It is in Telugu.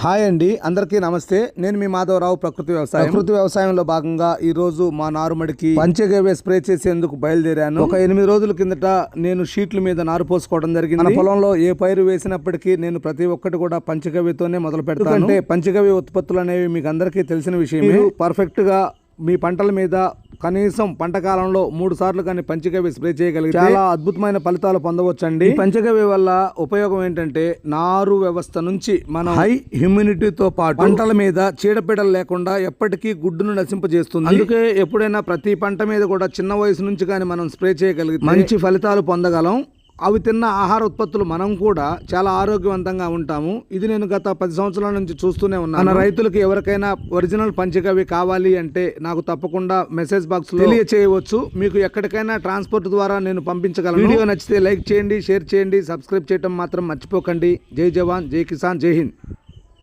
హాయ్ అండి అందరికీ నమస్తే. నేను మీ మాధవరావు ప్రకృతి వ్యవసాయం. ప్రకృతి వ్యవసాయంలో భాగంగా ఈ రోజు మా నారుమడికి పంచగవ్య స్ప్రే చేసేందుకు బయలుదేరాను. ఒక ఎనిమిది రోజుల కిందట నేను షీట్ల మీద నారు పోసుకోవడం జరిగింది. మన పొలంలో ఏ పైరు వేసినప్పటికీ నేను ప్రతి ఒక్కటి కూడా పంచగవ్యతోనే మొదలు పెడతాను. అంటే పంచగవ్య ఉత్పత్తులు అనేవి మీకు అందరికీ తెలిసిన విషయం పర్ఫెక్ట్గా మీ పంటల మీద కనీసం పంట కాలంలో మూడు సార్లు కానీ పంచగవ్య స్ప్రే చేయగలిగితే చాలా అద్భుతమైన ఫలితాలు పొందవచ్చండి. పంచగవ్య వల్ల ఉపయోగం ఏంటంటే నారు వ్యవస్థ నుంచి మనం హై హ్యూమినిటీతో పాటు పంటల మీద చీడపీడలు లేకుండా ఎప్పటికీ గుడ్డును నశింపజేస్తుంది. అందుకే ఎప్పుడైనా ప్రతి పంట మీద కూడా చిన్న వయసు నుంచి కానీ మనం స్ప్రే చేయగలిగితే మంచి ఫలితాలు పొందగలం. అవి తిన్న ఆహార ఉత్పత్తులు మనం కూడా చాలా ఆరోగ్యవంతంగా ఉంటాము. ఇది నేను గత పది సంవత్సరాల నుంచి చూస్తూనే ఉన్నాను. రైతులకు ఎవరికైనా ఒరిజినల్ పంచగవి కావాలి అంటే నాకు తప్పకుండా మెసేజ్ బాక్స్ తెలియచేయవచ్చు. మీకు ఎక్కడికైనా ట్రాన్స్పోర్ట్ ద్వారా నేను పంపించగలను. వీడియో నచ్చితే లైక్ చేయండి షేర్ చేయండి సబ్స్క్రైబ్ చేయడం మాత్రం మర్చిపోకండి. జై జవాన్ జై కిసాన్ జై హింద్.